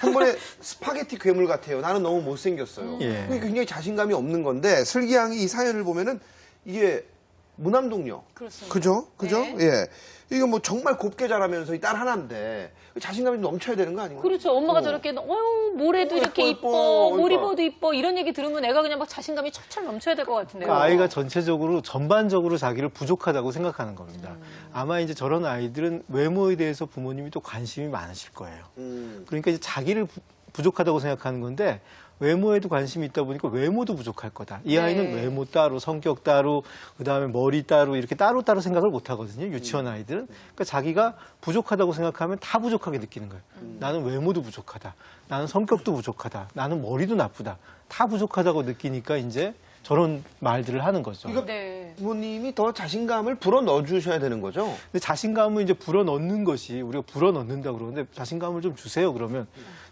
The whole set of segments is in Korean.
한 번에 스파게티 괴물 같아요. 나는 너무 못생겼어요. 예. 굉장히 자신감이 없는 건데 슬기양이 이 사연을 보면은 이게 무남동녀. 그렇습니다. 그죠? 그죠? 네. 예. 이거 뭐 정말 곱게 자라면서 이 딸 하나인데 자신감이 좀 넘쳐야 되는 거 아닌가요? 그렇죠. 엄마가 어. 저렇게 어유 모래도 어, 이렇게 예뻐, 이뻐, 예뻐. 뭘 그러니까. 입어도 이뻐 이런 얘기 들으면 애가 그냥 막 자신감이 철철 넘쳐야 될 것 같은데요. 그러니까 아이가 전체적으로 전반적으로 자기를 부족하다고 생각하는 겁니다. 음. 아마 이제 저런 아이들은 외모에 대해서 부모님이 또 관심이 많으실 거예요. 음. 그러니까 이제 자기를 부- 부족하다고 생각하는 건데 외모에도 관심이 있다 보니까 외모도 부족할 거다. 이 아이는 네. 외모 따로, 성격 따로, 그다음에 머리 따로 이렇게 따로 따로 생각을 못 하거든요. 유치원 아이들은. 그러니까 자기가 부족하다고 생각하면 다 부족하게 느끼는 거예요. 나는 외모도 부족하다. 나는 성격도 부족하다. 나는 머리도 나쁘다. 다 부족하다고 느끼니까 이제 저런 말들을 하는 거죠. 이거 네. 부모님이 더 자신감을 불어 넣어 주셔야 되는 거죠. 근데 자신감을 이제 불어넣는 것이 우리가 불어넣는다 그러는데 자신감을 좀 주세요 그러면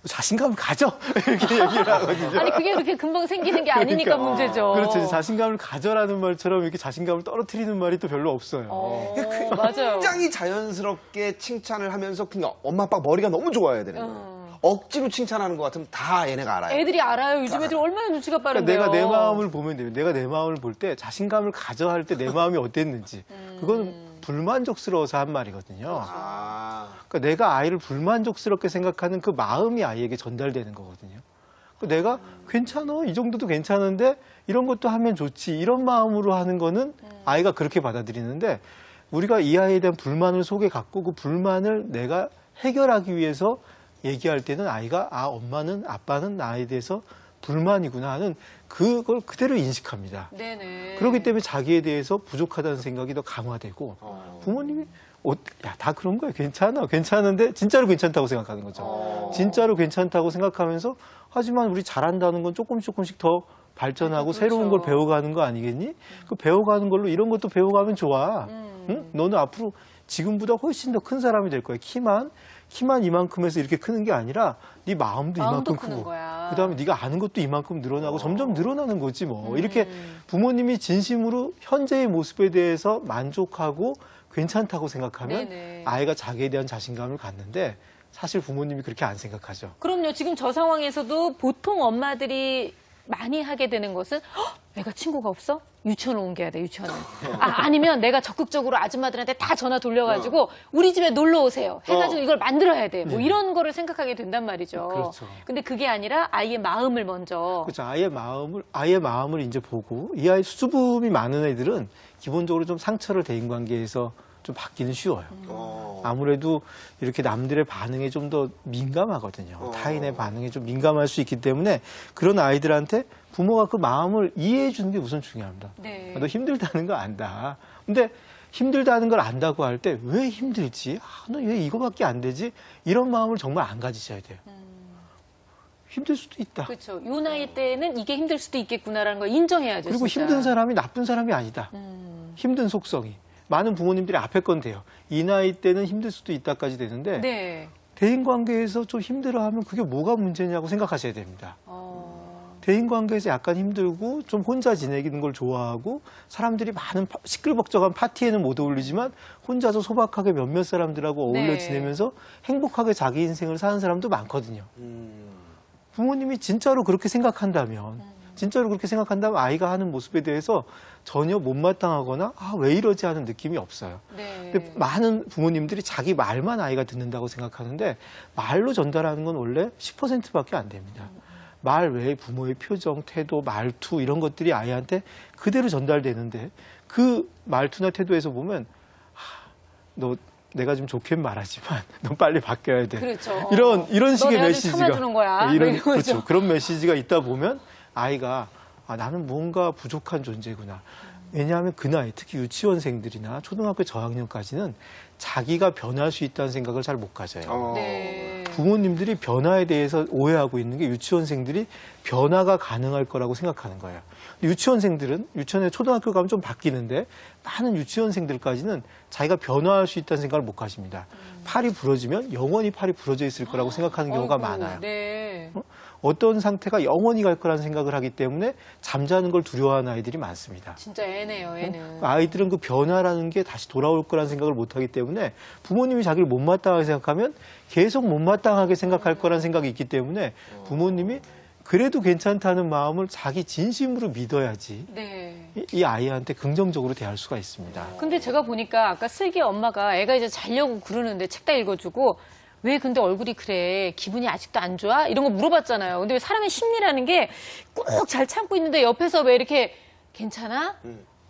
자신감을 가져 이렇게 얘기를 하거든요. 아니 그게 그렇게 금방 생기는 게 아니니까 그러니까. 문제죠. 그렇죠. 자신감을 가져라는 말처럼 이렇게 자신감을 떨어뜨리는 말이 또 별로 없어요. 어, 그 맞아요. 굉장히 자연스럽게 칭찬을 하면서 그냥 엄마 아빠 머리가 너무 좋아야 되는 거예요. 어. 억지로 칭찬하는 것 같으면 다 얘네가 알아요. 애들이 알아요. 요즘 애들 얼마나 눈치가 그러니까 빠른데요. 내가 내 마음을 보면 돼요. 내가 내 마음을 볼 때 자신감을 가져 할 때 내 마음이 어땠는지. 음. 그거는 불만족스러워서 한 말이거든요. 아, 그러니까 내가 아이를 불만족스럽게 생각하는 그 마음이 아이에게 전달되는 거거든요. 그러니까 내가 괜찮아 이 정도도 괜찮은데 이런 것도 하면 좋지 이런 마음으로 하는 거는 아이가 그렇게 받아들이는데 우리가 이 아이에 대한 불만을 속에 갖고 그 불만을 내가 해결하기 위해서 얘기할 때는 아이가 아 엄마는 아빠는 나에 대해서 불만이구나 하는 그걸 그대로 인식합니다. 네네. 그렇기 때문에 자기에 대해서 부족하다는 생각이 더 강화되고 어. 부모님이 어, 야, 다 그런 거야. 괜찮아. 괜찮은데 진짜로 괜찮다고 생각하는 거죠. 어. 진짜로 괜찮다고 생각하면서 하지만 우리 잘한다는 건 조금씩 조금씩 더 발전하고 그렇죠. 새로운 걸 배워가는 거 아니겠니? 그 배워가는 걸로 이런 것도 배워가면 좋아. 음. 응? 너는 앞으로 지금보다 훨씬 더 큰 사람이 될 거야. 키만 키만 이만큼에서 이렇게 크는 게 아니라 네 마음도 마음도 이만큼 크고 거야. 그다음에 네가 아는 것도 이만큼 늘어나고 점점 늘어나는 거지 뭐. 음. 이렇게 부모님이 진심으로 현재의 모습에 대해서 만족하고 괜찮다고 생각하면 네네. 아이가 자기에 대한 자신감을 갖는데 사실 부모님이 그렇게 안 생각하죠. 그럼요. 지금 저 상황에서도 보통 엄마들이 많이 하게 되는 것은 "헉, 애가 친구가 없어? 유치원을 옮겨야 돼, 유치원을. 아, 아니면 내가 적극적으로 아줌마들한테 다 전화 돌려가지고 우리 집에 놀러 오세요. 해가지고 어. 이걸 만들어야 돼. 뭐 이런 거를 생각하게 된단 말이죠. 그렇죠. 근데 그게 아니라 아이의 마음을 먼저. 그렇죠. 아이의 마음을 아이의 마음을 이제 보고 이 아이 수줍음이 많은 애들은 기본적으로 좀 상처를 대인 관계에서 좀 받기는 쉬워요. 어. 아무래도 이렇게 남들의 반응에 좀 더 민감하거든요. 어. 타인의 반응에 좀 민감할 수 있기 때문에 그런 아이들한테 부모가 그 마음을 이해해 주는 게 우선 중요합니다. 네. 너 힘들다는 거 안다. 근데 힘들다는 걸 안다고 할 때 왜 힘들지? 아, 너 왜 이거밖에 안 되지? 이런 마음을 정말 안 가지셔야 돼요. 힘들 수도 있다. 그렇죠. 요 나이 때는 이게 힘들 수도 있겠구나라는 걸 인정해야죠. 그리고 진짜. 힘든 사람이 나쁜 사람이 아니다. 음. 힘든 속성이. 많은 부모님들이 앞에 건 돼요. 이 나이 때는 힘들 수도 있다까지 되는데 네. 대인 관계에서 좀 힘들어하면 그게 뭐가 문제냐고 생각하셔야 됩니다. 어. 대인 관계에서 약간 힘들고 좀 혼자 지내기는 걸 좋아하고 사람들이 많은 파- 시끌벅적한 파티에는 못 어울리지만 혼자서 소박하게 몇몇 사람들하고 어울려 네. 지내면서 행복하게 자기 인생을 사는 사람도 많거든요. 음. 부모님이 진짜로 그렇게 생각한다면 음. 진짜로 그렇게 생각한다면 아이가 하는 모습에 대해서 전혀 못마땅하거나 아, 왜 이러지 하는 느낌이 없어요. 네. 근데 많은 부모님들이 자기 말만 아이가 듣는다고 생각하는데 말로 전달하는 건 원래 10%밖에 안 됩니다. 말 외에 부모의 표정, 태도, 말투 이런 것들이 아이한테 그대로 전달되는데 그 말투나 태도에서 보면 하, 너 내가 좀 좋게 말하지만 너 빨리 바뀌어야 돼. 그렇죠. 이런 이런 너 식의 메시지가 이런. 그렇죠. 그런 메시지가 있다 보면 아이가 아, 나는 뭔가 부족한 존재구나. 왜냐하면 그 나이, 특히 유치원생들이나 초등학교 저학년까지는 자기가 변할 수 있다는 생각을 잘 못 가져요. 어. 네. 부모님들이 변화에 대해서 오해하고 있는 게 유치원생들이 변화가 가능할 거라고 생각하는 거예요. 유치원생들은 유치원에 초등학교 가면 좀 바뀌는데 많은 유치원생들까지는 자기가 변화할 수 있다는 생각을 못 가집니다. 팔이 부러지면 영원히 팔이 부러져 있을 거라고 생각하는 경우가 아이고, 많아요. 네. 어 떤 상태가 영원히 갈 거라는 생각을 하기 때문에 잠자는 걸 두려워하는 아이들이 많습니다. 진짜 애네요, 애는. 아이들은 그 변화라는 게 다시 돌아올 거라는 생각을 못 하기 때문에 부모님이 자기를 못마땅하게 생각하면 계속 못마 못마땅하게 생각할 거란 생각이 있기 때문에 부모님이 그래도 괜찮다는 마음을 자기 진심으로 믿어야지 네. 이, 이 아이한테 긍정적으로 대할 수가 있습니다. 근데 제가 보니까 아까 슬기 엄마가 애가 이제 자려고 그러는데 책 다 읽어주고 왜 근데 얼굴이 그래 기분이 아직도 안 좋아 이런 거 물어봤잖아요. 근데 왜 사람의 심리라는 게 꼭 잘 참고 있는데 옆에서 왜 이렇게 괜찮아?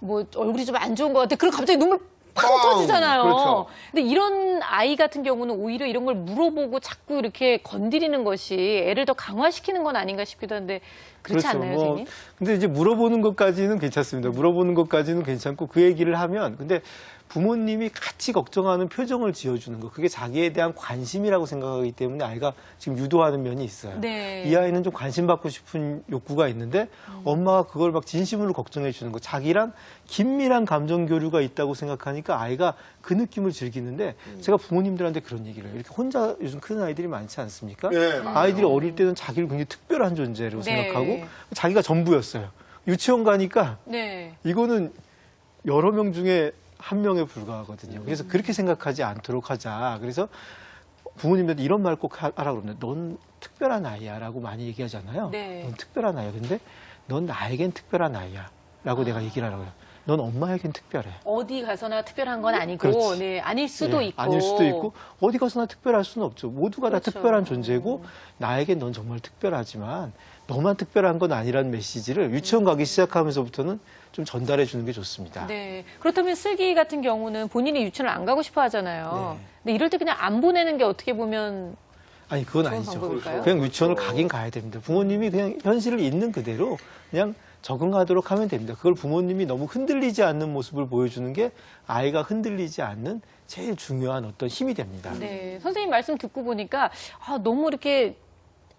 뭐 얼굴이 좀 안 좋은 것 같아. 그럼 갑자기 눈물 팍 빵! 터지잖아요. 그렇죠. 근데 이런 아이 같은 경우는 오히려 이런 걸 물어보고 자꾸 이렇게 건드리는 것이 애를 더 강화시키는 건 아닌가 싶기도 한데 그렇지 않나요, 뭐, 선생님? 근데 이제 물어보는 것까지는 괜찮습니다. 물어보는 것까지는 괜찮고 그 얘기를 하면 근데 부모님이 같이 걱정하는 표정을 지어주는 거 그게 자기에 대한 관심이라고 생각하기 때문에 아이가 지금 유도하는 면이 있어요. 네. 이 아이는 좀 관심 받고 싶은 욕구가 있는데 엄마가 그걸 막 진심으로 걱정해 주는 거 자기랑 긴밀한 감정 교류가 있다고 생각하니까 아이가 그 느낌을 즐기는데 제가 부모님들한테 그런 얘기를 해요. 이렇게 혼자 요즘 큰 아이들이 많지 않습니까? 네. 아이들이 어릴 때는 자기를 굉장히 특별한 존재로 네. 생각하고 자기가 전부였어요. 유치원 가니까 네. 이거는 여러 명 중에 한 명에 불과하거든요. 그래서 그렇게 생각하지 않도록 하자. 그래서 부모님들한테 이런 말 꼭 하라고 그러는데 넌 특별한 아이야라고 많이 얘기하잖아요. 네. 넌 특별한 아이야. 근데 넌 나에겐 특별한 아이야. 라고 내가 얘기를 하라고 해요. 넌 엄마에겐 특별해. 어디 가서나 특별한 건 아니고, 그렇지. 네, 아닐 수도 예, 있고. 아닐 수도 있고 어디 가서나 특별할 수는 없죠. 모두가 그렇죠. 다 특별한 존재고 나에겐 넌 정말 특별하지만 너만 특별한 건 아니라는 메시지를 유치원 가기 시작하면서부터는 좀 전달해 주는 게 좋습니다. 네. 그렇다면 슬기 같은 경우는 본인이 유치원을 안 가고 싶어 하잖아요. 네. 근데 이럴 때 그냥 안 보내는 게 어떻게 보면 아니 그건 아니죠. 방법일까요? 그냥 유치원을 가긴 가야 됩니다. 부모님이 그냥 현실을 있는 그대로 그냥 적응하도록 하면 됩니다. 그걸 부모님이 너무 흔들리지 않는 모습을 보여주는 게 아이가 흔들리지 않는 제일 중요한 어떤 힘이 됩니다. 네. 선생님 말씀 듣고 보니까 아, 너무 이렇게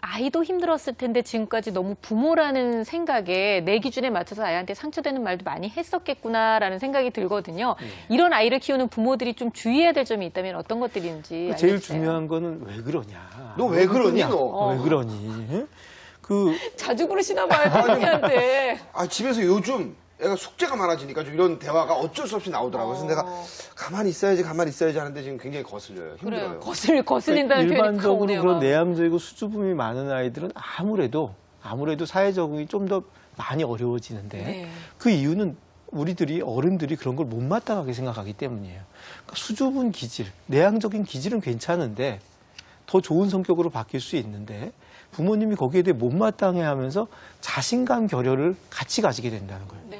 아이도 힘들었을 텐데 지금까지 너무 부모라는 생각에 내 기준에 맞춰서 아이한테 상처되는 말도 많이 했었겠구나라는 생각이 들거든요. 네. 이런 아이를 키우는 부모들이 좀 주의해야 될 점이 있다면 어떤 것들인지 제일 알려주세요. 중요한 거는 왜 그러냐. 너 왜 그러니, 너? 어. 왜 그러니? 응? 그 자주 그러시나 봐요, 선생님한테. 아, 집에서 요즘 애가 숙제가 많아지니까 좀 이런 대화가 어쩔 수 없이 나오더라고요. 그래서 내가 가만히 있어야지, 가만히 있어야지 하는데 지금 굉장히 거슬려요. 힘들어요. 그래요. 거슬, 거슬린다는 표현이 딱 일반적으로 오네요. 그런 막. 내향적이고 수줍음이 많은 아이들은 아무래도 아무래도 사회 적응이 좀 더 많이 어려워지는데 네. 그 이유는 우리들이 어른들이 그런 걸 못마땅하게 생각하기 때문이에요. 그러니까 수줍은 기질, 내향적인 기질은 괜찮은데 더 좋은 성격으로 바뀔 수 있는데 부모님이 거기에 대해 못마땅해 하면서 자신감 결여를 같이 가지게 된다는 거예요. 네.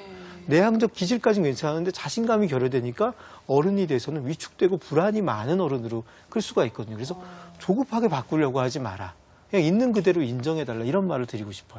내향적 기질까지는 괜찮은데 자신감이 결여되니까 어른이 돼서는 위축되고 불안이 많은 어른으로 클 수가 있거든요. 그래서 조급하게 바꾸려고 하지 마라. 그냥 있는 그대로 인정해달라 이런 말을 드리고 싶어요.